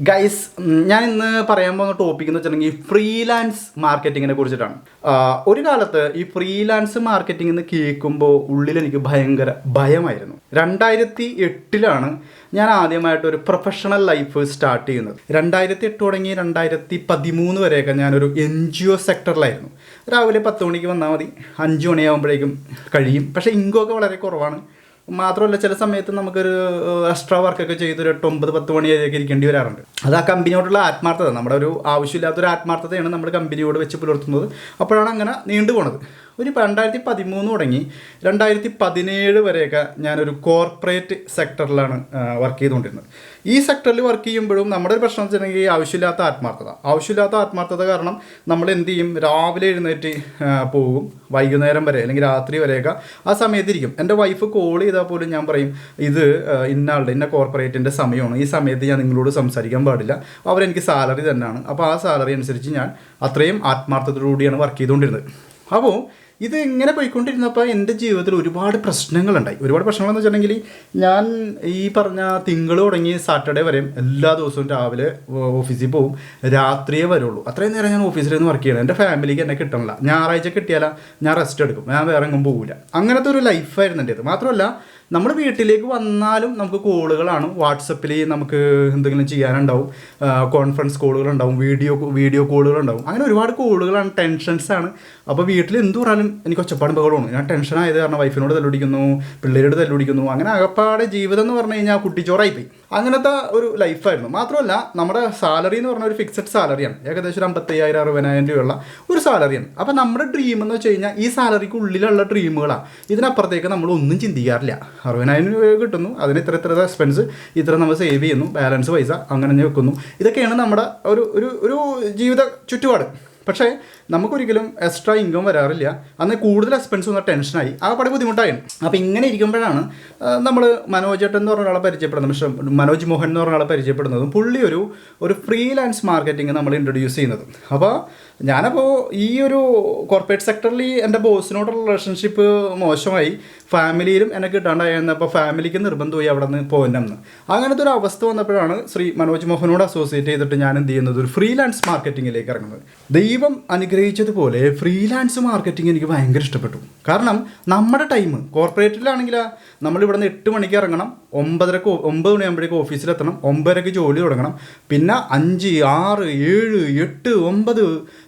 Guys ഞാൻ ഇന്ന് പറയാൻ പോകുന്ന ടോപ്പിക് എന്ന് വെച്ചിട്ടുണ്ടെങ്കിൽ ഫ്രീലാൻസ് മാർക്കറ്റിങ്ങിനെ കുറിച്ചിട്ടാണ്. ഒരു കാലത്ത് ഈ ഫ്രീലാൻസ് മാർക്കറ്റിംഗ് എന്ന് കേൾക്കുമ്പോൾ ഉള്ളിൽ എനിക്ക് ഭയങ്കര ഭയമായിരുന്നു. രണ്ടായിരത്തി എട്ടിലാണ് ഞാൻ ആദ്യമായിട്ട് ഒരു പ്രൊഫഷണൽ ലൈഫ് സ്റ്റാർട്ട് ചെയ്യുന്നത്. രണ്ടായിരത്തി എട്ട് തുടങ്ങി രണ്ടായിരത്തി പതിമൂന്ന് വരെയൊക്കെ ഞാനൊരു എൻ ജി ഒ സെക്ടറിലായിരുന്നു രാവിലെ പത്ത് മണിക്ക് വന്നാൽ മതി അഞ്ച് മണിയാകുമ്പോഴേക്കും കഴിയും. പക്ഷേ ഇൻകം വളരെ കുറവാണ്. മാത്രമല്ല ചില സമയത്ത് നമുക്കൊരു എക്സ്ട്രാ വർക്കൊക്കെ ചെയ്ത് ഒരു എട്ട് ഒമ്പത് പത്ത് മണി വരെയൊക്കെ ഇരിക്കേണ്ടി വരാറുണ്ട്. അത് ആ കമ്പനിയോടുള്ള ആത്മാർത്ഥത നമ്മുടെ ഒരു ആവശ്യമില്ലാത്തൊരു ആത്മാർത്ഥതയാണ് നമ്മുടെ കമ്പനിയോട് വെച്ച് പുലർത്തുന്നത്. അപ്പോഴാണ് അങ്ങനെ നീണ്ടു പോണത് ഒരു രണ്ടായിരത്തി പതിമൂന്ന് തുടങ്ങി. രണ്ടായിരത്തി പതിനേഴ് വരെയൊക്കെ ഞാനൊരു കോർപ്പറേറ്റ് സെക്ടറിലാണ് വർക്ക് ചെയ്തുകൊണ്ടിരുന്നത്. ഈ സെക്ടറിൽ വർക്ക് ചെയ്യുമ്പോഴും നമ്മുടെ ഒരു പ്രശ്നം വെച്ചിട്ടുണ്ടെങ്കിൽ ആവശ്യമില്ലാത്ത ആത്മാർത്ഥത. ആവശ്യമില്ലാത്ത ആത്മാർത്ഥത കാരണം നമ്മൾ എന്ത് ചെയ്യും? രാവിലെ എഴുന്നേറ്റ് പോകും. വൈകുന്നേരം വരെ അല്ലെങ്കിൽ രാത്രി വരെയൊക്കെ ആ സമയത്തിരിക്കും. എന്റെ വൈഫ് കോൾ ചെയ്താൽ പോലും ഞാൻ പറയും ഇത് ഇന്നാളുടെ ഇന്ന കോർപ്പറേറ്റിന്റെ സമയമാണ്. ഈ സമയത്ത് ഞാൻ നിങ്ങളോട് സംസാരിക്കാൻ പാടില്ല. അവരെനിക്ക് സാലറി തന്നെയാണ് അപ്പോൾ ആ സാലറി അനുസരിച്ച് ഞാൻ അത്രയും ആത്മാർത്ഥതയോടുകൂടിയാണ് വർക്ക് ചെയ്തുകൊണ്ടിരുന്നത്. അപ്പോൾ ഇത് ഇങ്ങനെ പോയിക്കൊണ്ടിരുന്നപ്പോൾ എന്റെ ജീവിതത്തിൽ ഒരുപാട് പ്രശ്നങ്ങളുണ്ടായി. ഒരുപാട് പ്രശ്നങ്ങളെന്ന് വെച്ചിട്ടുണ്ടെങ്കിൽ ഞാൻ ഈ പറഞ്ഞ തിങ്കൾ തുടങ്ങി സാറ്റർഡേ വരെയും എല്ലാ ദിവസവും രാവിലെ ഓഫീസിൽ പോകും രാത്രിയേ വരുള്ളൂ. അത്രയും നേരം ഞാൻ ഓഫീസിൽ നിന്ന് വർക്ക് ചെയ്യണം. എന്റെ ഫാമിലിക്ക് എന്നെ കിട്ടണില്ല. ഞായറാഴ്ച കിട്ടിയാൽ ഞാൻ റെസ്റ്റ് എടുക്കും. ഞാൻ വേറെ എങ്ങും പോകില്ല അങ്ങനത്തെ ഒരു ലൈഫായിരുന്നു എന്റെ ഇത് മാത്രമല്ല നമ്മൾ വീട്ടിലേക്ക് വന്നാലും നമുക്ക് കോളുകളാണ്. വാട്സപ്പിൽ നമുക്ക് എന്തെങ്കിലും ചെയ്യാനുണ്ടാവും. കോൺഫറൻസ് കോളുകളുണ്ടാവും വീഡിയോ വീഡിയോ കോളുകളുണ്ടാവും അങ്ങനെ ഒരുപാട് കോളുകളാണ് ടെൻഷൻസാണ് അപ്പോൾ വീട്ടിൽ എന്ത് പറഞ്ഞാലും എനിക്ക് ഒച്ചപ്പാടും ബഹളമാണ് ഞാൻ ടെൻഷനായത് കാരണം വൈഫിനോട് തല്ലുപിടിക്കുന്നു പിള്ളേരോട് തല്ലുപിടിക്കുന്നു അങ്ങനെ അകപ്പാടെ ജീവിതം എന്ന് പറഞ്ഞു കഴിഞ്ഞാൽ കുട്ടിച്ചോറായിപ്പോയി. അങ്ങനത്തെ ഒരു ലൈഫായിരുന്നു മാത്രമല്ല നമ്മുടെ സാലറി എന്ന് പറഞ്ഞ ഒരു ഫിക്സഡ് സാലറിയാണ് ഏകദേശം ഒരു അമ്പത്തയ്യായിരം അറുപതിനായിരം രൂപയുള്ള ഒരു സാലറിയാണ് അപ്പോൾ നമ്മുടെ ഡ്രീം എന്ന് വെച്ച് കഴിഞ്ഞാൽ ഈ സാലറിക്ക് ഉള്ളിലുള്ള ഡ്രീമുകളാണ് ഇതിനപ്പുറത്തേക്ക് നമ്മൾ ഒന്നും ചിന്തിക്കാറില്ല. അറുപതിനായിരം രൂപ കിട്ടുന്നു അതിന് ഇത്ര ഇത്ര എക്സ്പെൻസ് ഇത്ര നമ്മൾ സേവ് ചെയ്യുന്നു ബാലൻസ് പൈസ അങ്ങനെ വെക്കുന്നു. ഇതൊക്കെയാണ് നമ്മുടെ ഒരു ഒരു ജീവിത ചുറ്റുപാട്. പക്ഷേ നമുക്കൊരിക്കലും എക്സ്ട്രാ ഇൻകം വരാറില്ല. അന്ന് കൂടുതൽ എക്സ്പെൻസ് വന്ന ടെൻഷനായി ആ പടി ബുദ്ധിമുട്ടായിരുന്നു അപ്പോൾ ഇങ്ങനെ ഇരിക്കുമ്പോഴാണ് നമ്മൾ മനോജ് ഏട്ടൻ എന്ന് പറഞ്ഞ ഒരാളെ പരിചയപ്പെടുന്നത് പക്ഷേ മനോജ് മോഹൻ എന്ന് പറഞ്ഞ ആളെ പരിചയപ്പെടുന്നതും പുള്ളി ഒരു ഒരു ഫ്രീലാൻസ് മാർക്കറ്റിംഗ് നമ്മൾ ഇൻട്രൊഡ്യൂസ് ചെയ്യുന്നത്. അപ്പോൾ ഞാനപ്പോൾ ഈ ഒരു കോർപ്പറേറ്റ് സെക്ടറിൽ എന്റെ ബോസിനോടുള്ള റിലേഷൻഷിപ്പ് മോശമായി. ഫാമിലിയിലും എന്നെ കിട്ടാണ്ടായിരുന്നപ്പോൾ ഫാമിലിക്ക് നിർബന്ധമായി അവിടെ നിന്ന് പോകണമെന്ന് അങ്ങനത്തെ ഒരു അവസ്ഥ വന്നപ്പോഴാണ് ശ്രീ മനോജ് മോഹനോട് അസോസിയേറ്റ് ചെയ്തിട്ട് ഞാൻ എന്ത് ചെയ്യുന്നത്? ഒരു ഫ്രീലാൻസ് മാർക്കറ്റിങ്ങിലേക്ക് ഇറങ്ങുന്നത്. ദൈവം അനുഗ്രഹിച്ചതുപോലെ ഫ്രീലാൻസ് മാർക്കറ്റിംഗ് എനിക്ക് ഭയങ്കര ഇഷ്ടപ്പെട്ടു. കാരണം നമ്മുടെ ടൈം കോർപ്പറേറ്റിലാണെങ്കിൽ നമ്മൾ ഇവിടെ നിന്ന് എട്ട് മണിക്ക് ഇറങ്ങണം ഒമ്പതരക്ക് ഒമ്പത് മണിയാകുമ്പോഴേക്ക് ഓഫീസിലെത്തണം ഒമ്പതരക്ക് ജോലി തുടങ്ങണം. പിന്നെ അഞ്ച് ആറ് ഏഴ് എട്ട് ഒമ്പത്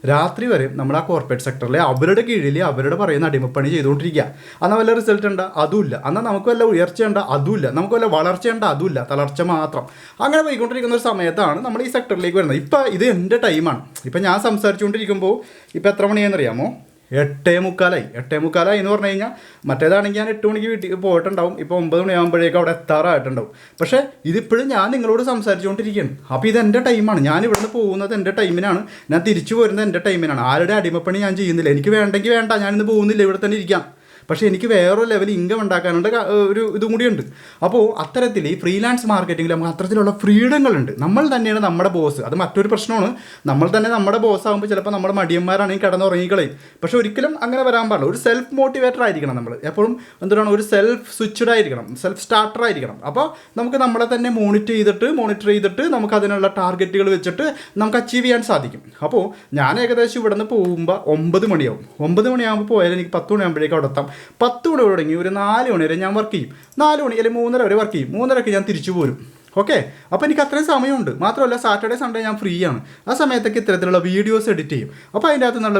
രാത്രി വരെ നമ്മൾ ആ കോർപ്പറേറ്റ് സെക്ടറിലെ അവരുടെ കീഴിൽ അവരുടെ പറയുന്ന അടിമപ്പണി ചെയ്തുകൊണ്ടിരിക്കുക. അന്ന് വല്ല റിസൾട്ട് ഉണ്ട് അതുമില്ല. എന്നാൽ നമുക്ക് വല്ല ഉയർച്ചയുണ്ട് അതുമില്ല. നമുക്ക് വല്ല വളർച്ചയുണ്ട് അതുമില്ല. തളർച്ച മാത്രം. അങ്ങനെ പോയിക്കൊണ്ടിരിക്കുന്ന ഒരു സമയത്താണ് നമ്മൾ ഈ സെക്ടറിലേക്ക് വരുന്നത്. ഇപ്പം ഇത് എന്റെ ടൈമാണ് ഇപ്പം ഞാൻ സംസാരിച്ചുകൊണ്ടിരിക്കുമ്പോൾ ഇപ്പം എത്ര മണിയാണെന്നറിയാമോ? എട്ടേ മുക്കാലായി. എട്ടേ മുക്കാലായി എന്ന് പറഞ്ഞു കഴിഞ്ഞാൽ മറ്റേതാണെങ്കിൽ ഞാൻ എട്ട് മണിക്ക് വീട്ടിൽ പോയിട്ടുണ്ടാവും. ഇപ്പോൾ ഒമ്പത് മണിയാകുമ്പോഴേക്കും അവിടെ എത്താറായിട്ടുണ്ടാവും. പക്ഷേ ഇതിപ്പോഴും ഞാൻ നിങ്ങളോട് സംസാരിച്ചുകൊണ്ടിരിക്കുകയാണ്. അപ്പോൾ ഇത് എന്റെ ടൈമാണ് ഞാൻ ഇവിടുന്ന് പോകുന്നത് എന്റെ ടൈമിനാണ് ഞാൻ തിരിച്ചു വരുന്നത് എന്റെ ടൈമിനാണ് ആരുടെ അടിമപ്പണി ഞാൻ ചെയ്യുന്നില്ല. എനിക്ക് വേണ്ടെങ്കിൽ വേണ്ട. ഞാനിന്ന് പോകുന്നില്ല. ഇവിടെ തന്നെ ഇരിക്കാം. പക്ഷേ എനിക്ക് വേറൊരു ലെവൽ ഇൻകം ഉണ്ടാക്കാനുള്ള ഒരു ഇതും കൂടിയുണ്ട്. അപ്പോൾ അത്തരത്തിൽ ഈ ഫ്രീലാൻസ് മാർക്കറ്റിംഗിൽ നമുക്ക് അത്തരത്തിലുള്ള ഫ്രീഡങ്ങളുണ്ട്. നമ്മൾ തന്നെയാണ് നമ്മുടെ ബോസ് അത് മറ്റൊരു പ്രശ്നമാണ്. നമ്മൾ തന്നെ നമ്മുടെ ബോസ് ആകുമ്പോൾ ചിലപ്പോൾ നമ്മുടെ മടിയന്മാരാണെങ്കിൽ കിടന്നുറങ്ങിക്കളയും. പക്ഷേ ഒരിക്കലും അങ്ങനെ വരാൻ പാടില്ല. ഒരു സെൽഫ് മോട്ടിവേറ്റർ ആയിരിക്കണം നമ്മൾ എപ്പോഴും എന്താണ് ഒരു സെൽഫ് സ്വിച്ച്ഡ് ആയിരിക്കണം. സെൽഫ് സ്റ്റാർട്ടർ ആയിരിക്കണം. അപ്പോൾ നമുക്ക് നമ്മളെ തന്നെ മോണിറ്റർ ചെയ്തിട്ട് മോണിറ്റർ ചെയ്തിട്ട് നമുക്ക് അതിനുള്ള ടാർഗറ്റുകൾ വെച്ചിട്ട് നമുക്ക് അച്ചീവ് ചെയ്യാൻ സാധിക്കും. അപ്പോൾ ഞാൻ ഏകദേശം ഇവിടെ നിന്ന് പോകുമ്പോൾ ഒമ്പത് മണിയാവും. ഒമ്പത് മണിയാകുമ്പോൾ പോയാൽ എനിക്ക് പത്ത് മണിയാകുമ്പോഴേക്കും അവിടെ എത്താം. പത്ത് മണി തുടങ്ങി ഒരു നാല് മണി വരെ ഞാൻ വർക്ക് ചെയ്യും. നാല് മണി അല്ലെങ്കിൽ മൂന്നര വരെ വർക്ക് ചെയ്യും. മൂന്നരക്ക് ഞാൻ തിരിച്ചു പോരും. ഓക്കെ അപ്പോൾ എനിക്ക് അത്രയും സമയമുണ്ട്. മാത്രമല്ല സാറ്റർഡേ സൺഡേ ഞാൻ ഫ്രീ ആണ്. ആ സമയത്തൊക്കെ ഇത്തരത്തിലുള്ള വീഡിയോസ് എഡിറ്റ് ചെയ്യും. അപ്പോൾ അതിന്റെ അകത്ത് നല്ല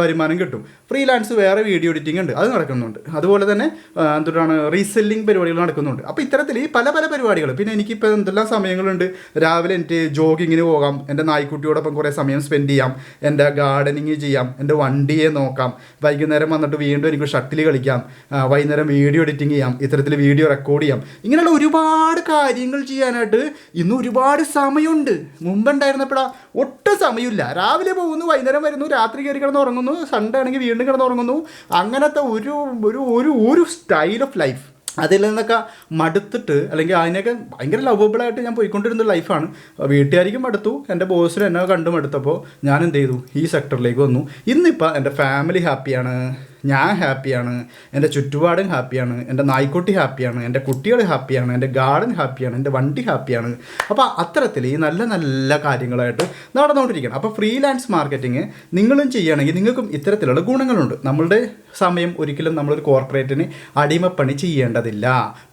വരുമാനം കിട്ടും. ഫ്രീലാൻസ് വേറെ വീഡിയോ എഡിറ്റിംഗ് ഉണ്ട്. അത് നടക്കുന്നുണ്ട്. അതുപോലെ തന്നെ എന്തുകൊണ്ടാണ് റീസെല്ലിംഗ് പരിപാടികൾ നടക്കുന്നുണ്ട്. അപ്പോൾ ഇത്തരത്തിൽ പല പല പരിപാടികൾ. പിന്നെ എനിക്കിപ്പോൾ എന്തെല്ലാം സമയങ്ങളുണ്ട്? രാവിലെ എനിക്ക് ജോഗിങ്ങിന് പോകാം. എന്റെ നായ്ക്കുട്ടിയോടൊപ്പം കുറേ സമയം സ്പെൻഡ് ചെയ്യാം. എന്റെ ഗാർഡനിങ് ചെയ്യാം. എന്റെ വണ്ടിയെ നോക്കാം. വൈകുന്നേരം വന്നിട്ട് വീണ്ടും എനിക്ക് ഷട്ടിൽ കളിക്കാം. വൈകുന്നേരം വീഡിയോ എഡിറ്റിംഗ് ചെയ്യാം. ഇത്തരത്തിൽ വീഡിയോ റെക്കോർഡ് ചെയ്യാം. ഇങ്ങനെയുള്ള ഒരുപാട് കാര്യങ്ങൾ ചെയ്യാനായിട്ട് ഇന്ന് ഒരുപാട് സമയമുണ്ട്. മുമ്പുണ്ടായിരുന്നപ്പോഴാ ഒട്ടും സമയമില്ല. രാവിലെ പോകുന്നു വൈകുന്നേരം വരുന്നു രാത്രി കയറി കിടന്ന് ഉറങ്ങുന്നു സൺഡേ ആണെങ്കിൽ വീണ്ടും കിടന്ന് ഉറങ്ങുന്നു. അങ്ങനത്തെ ഒരു ഒരു ഒരു ഒരു സ്റ്റൈൽ ഓഫ് ലൈഫ് അതിൽ നിന്നൊക്കെ മടുത്തിട്ട് അല്ലെങ്കിൽ അതിനൊക്കെ ഭയങ്കര ലവബിളായിട്ട് ഞാൻ പോയിക്കൊണ്ടിരുന്ന ലൈഫാണ് വീട്ടുകാരിക്കും മടുത്തു. എന്റെ ബോസിനും എന്നെ കണ്ടും എടുത്തപ്പോൾ ഞാൻ എന്ത് ചെയ്തു? ഈ സെക്ടറിലേക്ക് വന്നു. ഇന്നിപ്പോൾ എന്റെ ഫാമിലി ഹാപ്പിയാണ് ഞാൻ ഹാപ്പിയാണ് എന്റെ ചുറ്റുപാടും ഹാപ്പിയാണ് എന്റെ നായ്ക്കുട്ടി ഹാപ്പിയാണ് എന്റെ കുട്ടികൾ ഹാപ്പിയാണ് എന്റെ ഗാർഡൻ ഹാപ്പിയാണ് എന്റെ വണ്ടി ഹാപ്പിയാണ്. അപ്പോൾ അത്തരത്തിൽ ഈ നല്ല നല്ല കാര്യങ്ങളായിട്ട് നടന്നുകൊണ്ടിരിക്കണം അപ്പോൾ ഫ്രീലാൻസ് മാർക്കറ്റിംഗ് നിങ്ങളും ചെയ്യുകയാണെങ്കിൽ നിങ്ങൾക്കും ഇത്തരത്തിലുള്ള ഗുണങ്ങളുണ്ട്. നമ്മളുടെ സമയം ഒരിക്കലും നമ്മളൊരു കോർപ്പറേറ്റിന് അടിമപ്പണി ചെയ്യേണ്ടതില്ല.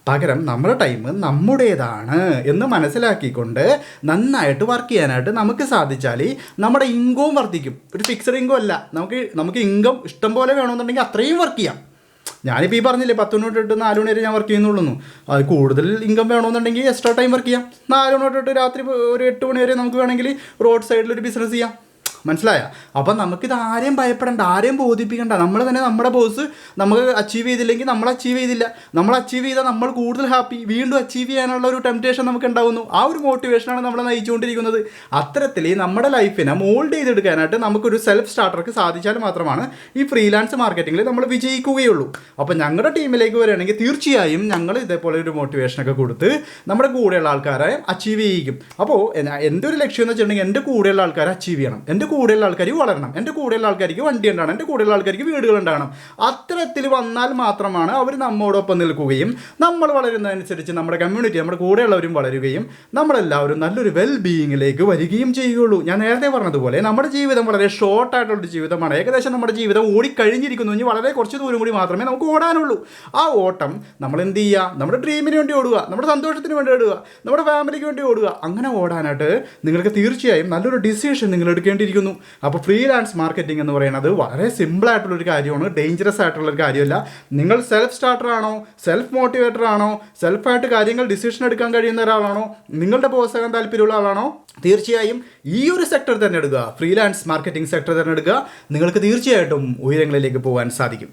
പകരം നമ്മുടെ ടൈം നമ്മുടേതാണ് എന്ന് മനസ്സിലാക്കിക്കൊണ്ട് നന്നായിട്ട് വർക്ക് ചെയ്യാനായിട്ട് നമുക്ക് സാധിച്ചാൽ നമ്മുടെ ഇൻകവും വർദ്ധിക്കും. ഒരു ഫിക്സഡ് ഇൻകം അല്ല. നമുക്ക് നമുക്ക് ഇൻകം ഇഷ്ടം പോലെ വേണമെന്നുണ്ടെങ്കിൽ അത്രയും വർക്ക് ചെയ്യാം. ഞാനിപ്പോൾ ഈ പറഞ്ഞില്ലേ പത്ത് മണി തൊട്ടിട്ട് നാല് മണി വരെ ഞാൻ വർക്ക് ചെയ്യുന്നുള്ളൂ അത് കൂടുതൽ ഇൻകം വേണമെന്നുണ്ടെങ്കിൽ എക്സ്ട്രാ ടൈം വർക്ക് ചെയ്യാം. നാല് മണി തൊട്ടിട്ട് രാത്രി ഒരു എട്ട് മണി വരെ നമുക്ക് വേണമെങ്കിൽ റോഡ് സൈഡിൽ ഒരു ബിസിനസ് ചെയ്യാം. മനസ്സിലായ? അപ്പം നമുക്കിത് ആരെയും ഭയപ്പെടേണ്ട ആരെയും ബോധിപ്പിക്കേണ്ട. നമ്മൾ തന്നെ നമ്മുടെ ബോസ് നമുക്ക് അച്ചീവ് ചെയ്തില്ലെങ്കിൽ നമ്മൾ അച്ചീവ് ചെയ്തില്ല. നമ്മൾ അച്ചീവ് ചെയ്താൽ നമ്മൾ കൂടുതൽ ഹാപ്പി വീണ്ടും അച്ചീവ് ചെയ്യാനുള്ള ഒരു ടെംപ്റ്റേഷൻ നമുക്ക് ഉണ്ടാവുന്നു. ആ ഒരു മോട്ടിവേഷനാണ് നമ്മളെ നയിച്ചുകൊണ്ടിരിക്കുന്നത്. അത്തരത്തിൽ നമ്മുടെ ലൈഫിനെ മോൾഡ് ചെയ്തെടുക്കാനായിട്ട് നമുക്കൊരു സെൽഫ് സ്റ്റാർട്ടർക്ക് സാധിച്ചാൽ മാത്രമാണ് ഈ ഫ്രീലാൻസ് മാർക്കറ്റിംഗിൽ നമ്മൾ വിജയിക്കുകയുള്ളൂ. അപ്പോൾ ഞങ്ങളുടെ ടീമിലേക്ക് വരികയാണെങ്കിൽ തീർച്ചയായും ഞങ്ങൾ ഇതേപോലെ ഒരു മോട്ടിവേഷനൊക്കെ കൊടുത്ത് നമ്മുടെ കൂടെയുള്ള ആൾക്കാരെ അച്ചീവ് ചെയ്യിക്കും. അപ്പോൾ എന്റെ ഒരു ലക്ഷ്യം എന്ന് വെച്ചിട്ടുണ്ടെങ്കിൽ എന്റെ കൂടെയുള്ള ആൾക്കാരെ അച്ചീവ് ചെയ്യണം. എന്റെ കൂടെയുള്ള ആൾക്കാർക്ക് വളരണം. എന്റെ കൂടെയുള്ള ആൾക്കാർക്ക് വണ്ടി ഉണ്ടാകണം. എന്റെ കൂടെയുള്ള ആൾക്കാർക്ക് വീടുകൾ ഉണ്ടാകണം. അത്തരത്തിൽ വന്നാൽ മാത്രമാണ് അവർ നമ്മോടൊപ്പം നിൽക്കുകയും നമ്മൾ വളരുന്നതനുസരിച്ച് നമ്മുടെ കമ്മ്യൂണിറ്റി നമ്മുടെ കൂടെയുള്ളവരും വളരുകയും നമ്മളെല്ലാവരും നല്ലൊരു വെൽ ബീയിങ്ങിലേക്ക് വരികയും ചെയ്യുകയുള്ളൂ. ഞാൻ നേരത്തെ പറഞ്ഞതുപോലെ നമ്മുടെ ജീവിതം വളരെ ഷോർട്ട് ആയിട്ടുള്ള ജീവിതമാണ്. ഏകദേശം നമ്മുടെ ജീവിതം ഓടിക്കഴിഞ്ഞിരിക്കുന്നു. ഇനി വളരെ കുറച്ച് ദൂരം കൂടി മാത്രമേ നമുക്ക് ഓടാനുള്ളൂ. ആ ഓട്ടം നമ്മൾ എന്ത് ചെയ്യുക? നമ്മുടെ ഡ്രീമിന് വേണ്ടി ഓടുക. നമ്മുടെ സന്തോഷത്തിന് വേണ്ടി ഓടുക. നമ്മുടെ ഫാമിലിക്ക് വേണ്ടി ഓടുക. അങ്ങനെ ഓടാനായിട്ട് നിങ്ങൾക്ക് തീർച്ചയായും നല്ലൊരു ഡിസിഷൻ നിങ്ങൾ എടുക്കേണ്ടിയിരിക്കുന്നു. അപ്പോൾ ഫ്രീലാൻസ് മാർക്കറ്റിംഗ് എന്ന് പറയുന്നത് വളരെ സിമ്പിൾ ആയിട്ടുള്ള ഒരു കാര്യമാണ്. ഡേഞ്ചറസ് ആയിട്ടുള്ള ഒരു കാര്യമല്ല. നിങ്ങൾ സെൽഫ് സ്റ്റാർട്ടർ ആണോ? സെൽഫ് മോട്ടിവേറ്റർ ആണോ? സെൽഫായിട്ട് കാര്യങ്ങൾ ഡിസിഷൻ എടുക്കാൻ കഴിയുന്ന ഒരാളാണോ? നിങ്ങളുടെ പോസാകാൻ താല്പര്യമുള്ള ആളാണോ? തീർച്ചയായും ഈ ഒരു സെക്ടർ തിരഞ്ഞെടുക്കുക. ഫ്രീലാൻസ് മാർക്കറ്റിംഗ് സെക്ടർ തിരഞ്ഞെടുക്കുക. നിങ്ങൾക്ക് തീർച്ചയായിട്ടും ഉയരങ്ങളിലേക്ക് പോകാൻ സാധിക്കും.